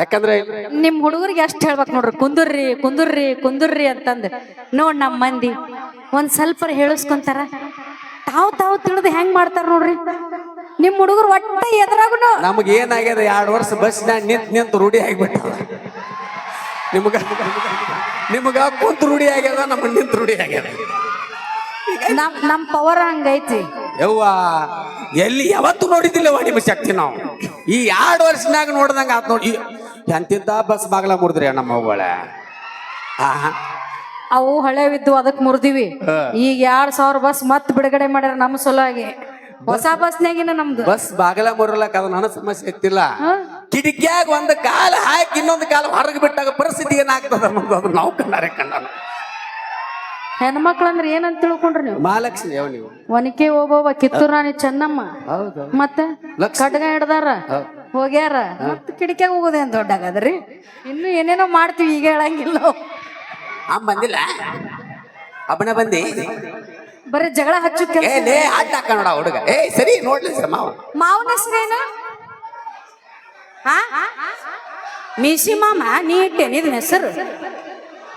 ಯಾಕಂದ್ರೆ ನಿಮ್ ಹುಡುಗರಿಗೆ ಎಷ್ಟು ಹೇಳ್ಬೇಕು ನೋಡ್ರಿ? ಕುಂದುರ್ರಿ ಕುಂದುರ್ರಿ ಕುಂದುರ್ರಿ ಅಂತಂದ್. ನೋಡ್ ನಮ್ ಮಂದಿ ಒಂದ್ ಸ್ವಲ್ಪ ಹೇಳಿಸ್ಕೊಂತಾರ. ತಾವ್ ತಾವ್ ತಿಳಿದು ಹೆಂಗ್ ಮಾಡ್ತಾರ ನೋಡ್ರಿ? ನಿಮ್ ಹುಡುಗರು ಒಟ್ಟ ಎದ್ರಾಗುನು ನಮ್ಗೆ ಏನಾಗ್ಯದ? ಎರಡು ವರ್ಷ ಬಸ್ನಾಗ ನಿಂತ್ ನಿಂತು ರೂಢಿ ಆಗ್ಬಿಟ್ಟ ನಿಮ್ಗ ನಿಮ್ಗ ಕುಂತ ರೂಢಿ ಆಗ್ಯದ ನಮ್ಮ ನಿಂತ ರೂಢಿ ಆಗ್ಯದ. ನಮ್ ನಮ್ ಪವರ್ ಹಂಗೈತಿ. ಯವ್ವ ಎಲ್ಲಿ ಯಾವತ್ತು ನೋಡಿದಿಲ್ಲವ ನಿಮ್ಮ ಶಕ್ತಿ ನಾವು? ಈ ಎರಡು ವರ್ಷನಾಗ ನೋಡ್ದಂಗ ಆತ್ ನೋಡಿ. ಎಂತಿದ್ದ ಬಸ್ ಬಾಗ್ಲ ಮುರಿದ್ರಿ ನಮ್ಮ ಅವುಗಳ ಅವು ಹಳೆವಿದ್ದು ಅದಕ್ ಮುರಿದಿವಿ. ಈಗ ಎರಡ್ ಸಾವಿರ ಬಸ್ ಮತ್ ಬಿಡುಗಡೆ ಮಾಡ್ಯಾರ ನಮ್ಮ ಸಲುವಾಗಿ. ಹೊಸ ಬಸ್ನಾಗಿನ ನಮ್ದು. ಬಸ್ ಬಾಗಲ ಮುರಲಕ್ಕ ಅದು ನನ್ನ ಸಮಸ್ಯೆ ಇತ್ತಿಲ್ಲ. ಕಿಟಕಿಯಾಗ ಒಂದು ಕಾಲ ಹಾಕಿ ಇನ್ನೊಂದು ಕಾಲ ಹೊರಗೆ ಬಿಟ್ಟಾಗ ಪರಿಸ್ಥಿತಿ ಏನಾಗ್ತದ ಅನ್ನೋದು ಅದು ನಾವು ಕಣ್ಣಾರೆ ಕಣ್ಣ ಹೆಣ್ಮಕ್ಳಂದ್ರ ಏನಂತ ತಿಳ್ಕೊಂಡ್ರಿ ನೀವು? ಮಹಾಲಕ್ಷ್ಮಿ ಯಾವ ನೀವು. ಒನಕೆ ಓಬವ್ವ ಕಿತ್ತೂರ್ ರಾಣಿ ಚೆನ್ನಮ್ಮ. ಹೌದು ಮತ್ತೆ ಖಡ್ಗ ಹಿಡ್ದಾರ? ಹೋಗ್ಯಾರ? ಮತ್ ಕಿಡಿಕ್ಯಾಗ ಹೋಗೋದೇನ್ ದೊಡ್ಡಾಗದ್ರಿ? ಇನ್ನು ಏನೇನೋ ಮಾಡ್ತೀವಿ ಈಗ ಹೇಳಂಗಿಲ್ಲ ನಾವು. ಆ ಬಂದಿಲ್ಲ? ಅಬ್ಬನ ಬಂದಿ? ಬರೀ ಜಗಳ ಹಚ್ಚು ಕೆಲ್ಸ ಏ ಲೇ ಅಡ್ಡ ಕನ್ನಡ ಹುಡುಗ. ಏ ಸರಿ ನೋಡ್ಲಿ ಸರ್ ಮಾವ. ಮಾವನ ಹೆಸರೇನು? ಹಾ? ಮೀಸಿ ಮಾಮ ನೀ ಇಟ್ಟೇನಿ ಇದನ್ನ ಹೆಸರು?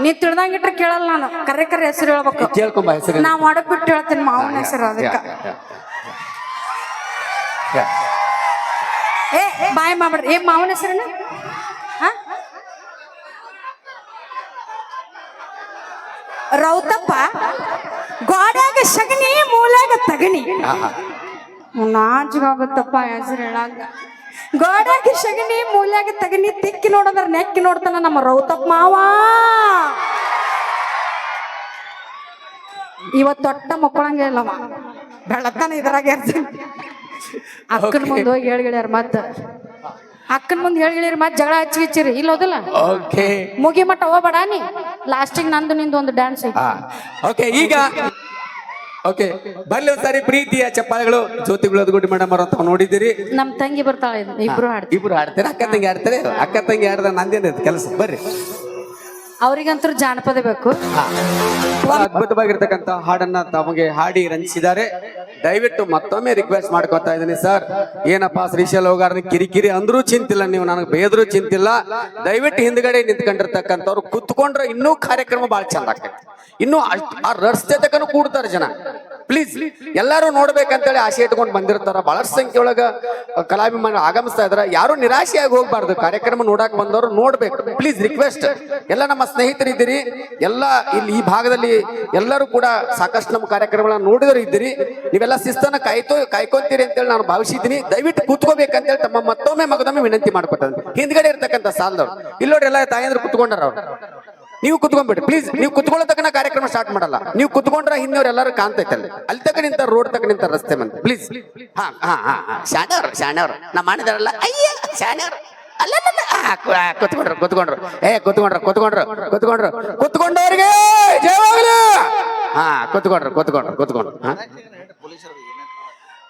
ನೀ ತಿಳ್ದಂಗಿಟ್ರೆ ಕೇಳಲ್ಲ ನಾನು. ಕರೆ ಕರೆ ಹೆಸರು ಹೇಳ್ಬೇಕು. ಕೇಳ್ಕೊಂಬ ಹೆಸರು ನಾ ಮಾಡಕ್ ಬಿಟ್ಟು ಹೇಳ್ತೀನಿ ಮಾವನ ಹೆಸರು ಅದಕ್ಕೆ. ಏ ಬಾಯ್ ಮಾಡ್ಬಿಡ್ರಿ. ಏ ಮಾವನ ಹೆಸರನ್ನ ರೌತಪ್ಪ? ಗೋಡ್ಯಾಗ ಶಗಣಿ ಮೂಲಾಗ ತಗಣಿ. ನಾಚಿಗಾಗುತ್ತಪ್ಪ ಹೆಸರು ಹೇಳಾಗ. ಗೋಡ್ಯಾಗ ಶಗಣಿ ಮೂಲ್ಯಾಗ ತಗಣಿ ತಿಕ್ಕಿ ನೋಡಂದ್ರ ನೆಕ್ಕಿ ನೋಡ್ತಾನ ನಮ್ಮ ರೌತಪ್ಪ ಮಾವ. ಇವತ್ತು ದೊಡ್ಡ ಮಕ್ಕಳಂಗೆ ಇಲ್ಲವ ಬೆಳತಾನ ಇದ್ರಾಗ ಇರ್ತೀನಿ ಅಕ್ಕನ ಮುಂದೆ ಹೋಗಿ ಹೇಳ್ಗಿಳ್ಯಾರ ಮತ್ತ. ಅಕ್ಕನ ಮುಂದೆ ಹೇಳ್ಗಿಳಿರಿ ಮತ್ ಜಗಳ ಹಚ್ಚಿ ಹಚ್ಚಿರಿ ಇಲ್ಲ ಹೋದಿಲ್ಲ? ಓಕೆ ಮುಗಿ ಮಟ್ಟ ಹೋಗ್ಬೇಡ ನೀ. ಲಾಸ್ಟಿಗೆ ನಂದು ನಿಂದು ಒಂದು ಡ್ಯಾನ್ಸ್ ಓಕೆ ಈಗ ಓಕೆ ಬರ್ಲಿ ಒಂದ್ಸಾರಿ ಪ್ರೀತಿಯ ಚಪ್ಪಾಳೆಗಳು ಜ್ಯೋತಿ ಗುಡಿ ಮೇಡಮ್ ಅವ್ರ ಅಂತ ನೋಡಿದ್ದೀರಿ. ನಮ್ ತಂಗಿ ಬರ್ತಾಳೆ ಇಬ್ರು ಹಾಡ್ತೀವಿ ಇಬ್ರು ಆಡ್ತಾರೆ ಅಕ್ಕ ತಂಗಿ ಆಡ್ತಾರೆ ಅಕ್ಕ ತಂಗಿ ಆಡ್ದ ನಂದೇನೈತೆ ಕೆಲಸ? ಬರ್ರಿ. ಅವ್ರಿಗಂತೂ ಜಾನಪದ ಬೇಕು. ಅದ್ಭುತವಾಗಿರ್ತಕ್ಕಂಥ ಹಾಡನ್ನ ತಮಗೆ ಹಾಡಿ ರಂಜಿಸಿದ್ದಾರೆ. ದಯವಿಟ್ಟು ಮತ್ತೊಮ್ಮೆ ರಿಕ್ವೆಸ್ಟ್ ಮಾಡ್ಕೊತಾ ಇದ್ದೀನಿ ಸರ್ ಏನಪ್ಪಾ ಶ್ರೀಶೈಲ ಹೋಗಾರ ಕಿರಿಕಿರಿ ಅಂದ್ರೂ ಚಿಂತಿಲ್ಲ ನೀವು ನನಗೆ ಬೇದ್ರು ಚಿಂತಿಲ್ಲ. ದಯವಿಟ್ಟು ಹಿಂದ್ಗಡೆ ನಿಂತ್ಕೊಂಡಿರ್ತಕ್ಕಂಥವ್ರು ಕುತ್ಕೊಂಡ್ರೆ ಇನ್ನೂ ಕಾರ್ಯಕ್ರಮ ಬಹಳ ಚಂದ ಆಗ್ತೈತೆ. ಇನ್ನೂ ಅಷ್ಟ್- ಆ ರಸ್ತೆ ತಕನು ಕೂಡ್ತಾರೆ ಜನ. ಪ್ಲೀಸ್ ಎಲ್ಲರೂ ನೋಡ್ಬೇಕಂತೇಳಿ ಆಸೆ ಇಟ್ಕೊಂಡು ಬಂದಿರ್ತಾರ. ಬಹಳಷ್ಟು ಸಂಖ್ಯೆ ಒಳಗ ಕಲಾಭಿಮಾನ ಆಗಮಿಸ್ತಾ ಇದಾರೆ. ಯಾರು ನಿರಾಶೆಯಾಗಿ ಹೋಗ್ಬಾರ್ದು. ಕಾರ್ಯಕ್ರಮ ನೋಡಕ್ ಬಂದವರು ನೋಡ್ಬೇಕು. ಪ್ಲೀಸ್ ರಿಕ್ವೆಸ್ಟ್ ಎಲ್ಲ ನಮ್ಮ ಸ್ನೇಹಿತರಿದ್ದೀರಿ ಎಲ್ಲ ಇಲ್ಲಿ ಈ ಭಾಗದಲ್ಲಿ ಎಲ್ಲರೂ ಕೂಡ ಸಾಕಷ್ಟು ನಮ್ಮ ಕಾರ್ಯಕ್ರಮಗಳನ್ನ ನೋಡಿದ್ರು ಇದ್ದೀರಿ. ನೀವೆಲ್ಲ ಶಿಸ್ತನ್ನ ಕಾಯ್ತೋ, ಕಾಯ್ಕೊಂತೀರಿ ಅಂತೇಳಿ ನಾನು ಭಾವಿಸಿದ್ದೀನಿ. ದಯವಿಟ್ಟು ಕೂತ್ಕೋಬೇಕಂತೇಳಿ ತಮ್ಮ ಮತ್ತೊಮ್ಮೆ ಮಗದೊಮ್ಮೆ ವಿನಂತಿ ಮಾಡ್ಕೊತಾರೆ ಹಿಂದ್ಗಡೆ ಇರ್ತಕ್ಕಂಥ ಸಾಲದವ್ರು. ಇಲ್ಲೋಡ್ರೆಲ್ಲ ತಾಯಂದ್ರು ಕುತ್ಕೊಂಡಾರ ಅವ್ರು. ನೀವು ಕುತ್ಕೊಂಡ್ಬಿಡ್ರಿ. ಪ್ಲೀಸ್ ನೀವು ಕುತ್ಕೊಳ್ಳೋ ತಕ್ಕ ಕಾರ್ಯಕ್ರಮ ಸ್ಟಾರ್ಟ್ ಮಾಡಲ್ಲ. ನೀವು ಕುತ್ಕೊಂಡ್ರೆ ಹಿಂದವ್ರು ಎಲ್ಲರೂ ಕಾಣ್ತೈತೆ ಅಲ್ಲಿ ಅಲ್ಲಿ ತಕ್ಕ ನಿಂತ ರೋಡ್ ತಕ್ಕ ನಿಂತ ರಸ್ತೆ ಮಂತ್ ಪ್ಲೀಸ್ ಹಾ ಹಾ ಹಾ ಹಾ. ಶಾಣವ್ರು ಶಾಣವ್ರು ನಾ ಮಾಡಿದಾರಲ್ಲ. ಅಯ್ಯ ಶಾಣವ್ರು ಅಲ್ಲಲ್ಲ ಕುತ್ಕೊಂಡ್ರು ಕುತ್ಕೊಂಡ್ರು. ಏ, ಕುತ್ಕೊಂಡ್ರು ಕುತ್ಕೊಂಡ್ರು ಕುತ್ಕೊಂಡ್ರು. ಕುತ್ಕೊಂಡವ್ರಿಗೆ ಹಾ, ಕುತ್ಕೊಂಡ್ರು ಕುತ್ಕೊಂಡ್ರು ಕುತ್ಕೊಂಡ್ರು. ಹಾ.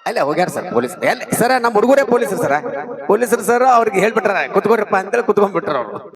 ಅಲ್ಲ, ಹೋಗ್ಯಾರ ಸರ್, ಪೊಲೀಸ್. ಎಲ್ಲ ಸರ್ ನಮ್ಮ ಹುಡುಗರೇ ಪೊಲೀಸರು ಸರ್. ಪೊಲೀಸರು ಸರ್ ಅವ್ರಿಗೆ ಹೇಳ್ಬಿಟ್ರ ಕುತ್ಕೊಂಡ್ರಪ್ಪ ಅಂತೇಳಿ ಕುತ್ಕೊಂಡ್ಬಿಟ್ರ ಅವ್ರು.